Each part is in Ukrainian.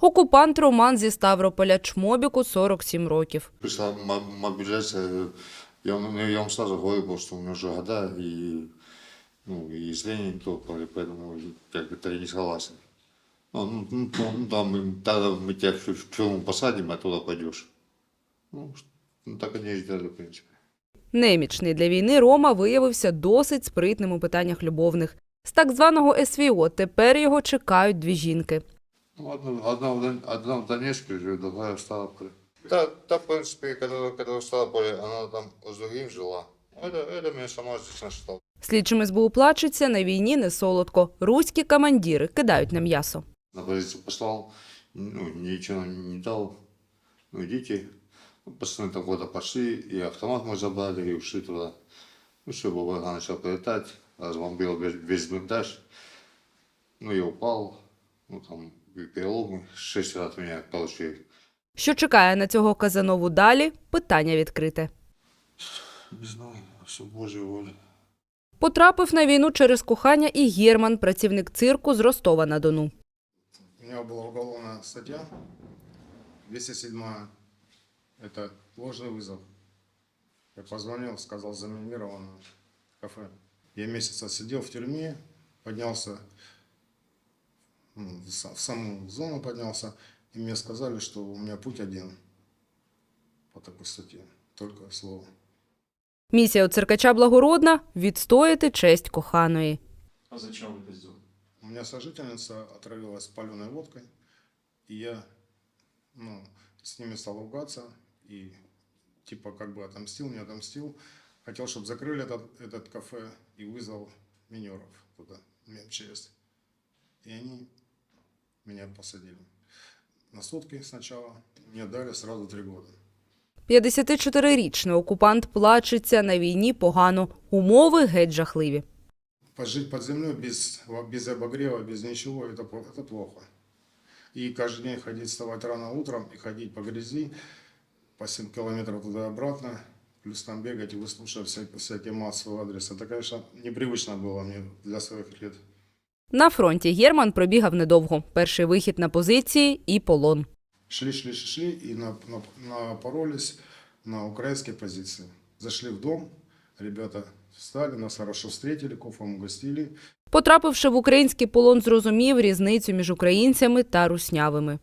Окупант Роман зі Ставрополя Чмобіку 47 роких. Пришла мо- мобилизация, я, вам- ну, я вам сразу говорю, был, что у меня уже года, и, ну, и зрение не то, поэтому как бы я не согласен. Ну, ну, ну, ну, там им- тогда мы тебя в, в тюрьму посадим, а туда пойдешь. Ну, ш- ну, так они и сделали, в принципе. Немічний для війни Рома виявився досить спритним у питаннях любовних. З так званого СВО тепер його чекають дві жінки. Ну, одна, одна, в Дон- одна в Донецке живет, другая в Ставрополе. Та, та, в принципе, которая, которая в Ставрополе, она там с другим жила. Это, это меня сама здесь нашла. Слідчим СБУ плачеться, на війні не солодко. Руські командіри кидають на м'ясо. на позицию послал, ну, ничего не дал. Ну, идите. Ну, Пацаны там куда пошли, и автомат мы забрали, и ушли туда. Ну, все, Бабага начал прилетать, разбомбил весь, весь блиндаж. Ну, я упал, ну, там, и переломы, шесть раз меня получили. Що чекає на цього Казанову далі? Питання відкрите. Не знаю, все Божья воля. Потрапив на війну через кохання і Герман, працівник цирку з Ростова на Дону. У меня была уголовная статья, 207 это ложный вызов. Я позвонил, сказал заминировано кафе. Я месяц сидел в тюрьме, поднялся ну, в са- в саму зону поднялся, и мне сказали, что у меня путь один по такой статье, только слово. Місія у циркача благородна відстояти честь коханої. А зачем вы это сделали? У меня сожительница отравилась паленой водкой, и я ну, с ними стал ругаться, и типа как бы отомстил, не отомстил. Хотел, чтобы закрыли этот, этот кафе и вызвал минеров туда, в МЧС. И они меня посадили. На сутки сначала. Мне дали сразу три года. 54-річний окупант плачеться на війні погано. Умови геть жахливі. Пожить под землей без, без обогрева, без ничего, это, пло- это плохо. И каждый день ходить, вставать рано утром и ходить по грязи, по 7 километров туда и обратно, плюс там бегать и выслушивать всякие, всякие мат свой адрес. Это, конечно, непривычно было мне для своих лет. На фронті Герман пробігав недовго. Перший вихід на позиції і полон. Шли, шли, шли, шли и на, на, напоролись на украинские позиции. Зашли в дом, ребята встали, нас хорошо встретили, кофом угостили. Потрапивши в український полон, зрозумів різницю між українцями та руснявими.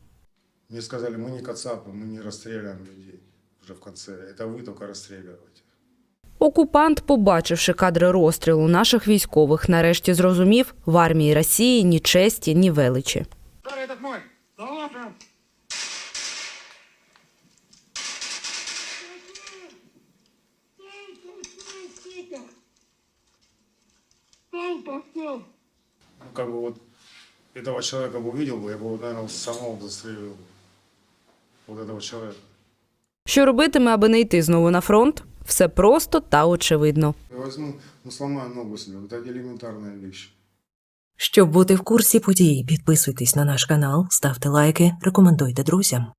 Мне сказали, мы не кацапы, мы не расстреливаем людей уже в конце. Это вы только расстреливаете. Окупант, побачивши кадри розстрілу наших військових, нарешті зрозумів, в армії Росії ні честі, ні величі. этот мой! Ну, как бы вот этого человека бы увидел бы, я бы, наверное, самого застрелил. Вот этого человека. Що робитиме, аби не йти знову на фронт? Все просто та очевидно. Я возьму, ну, сломаю ногу себе. Це елементарна річ. Щоб бути в курсі подій, підписуйтесь на наш канал, ставте лайки, рекомендуйте друзям.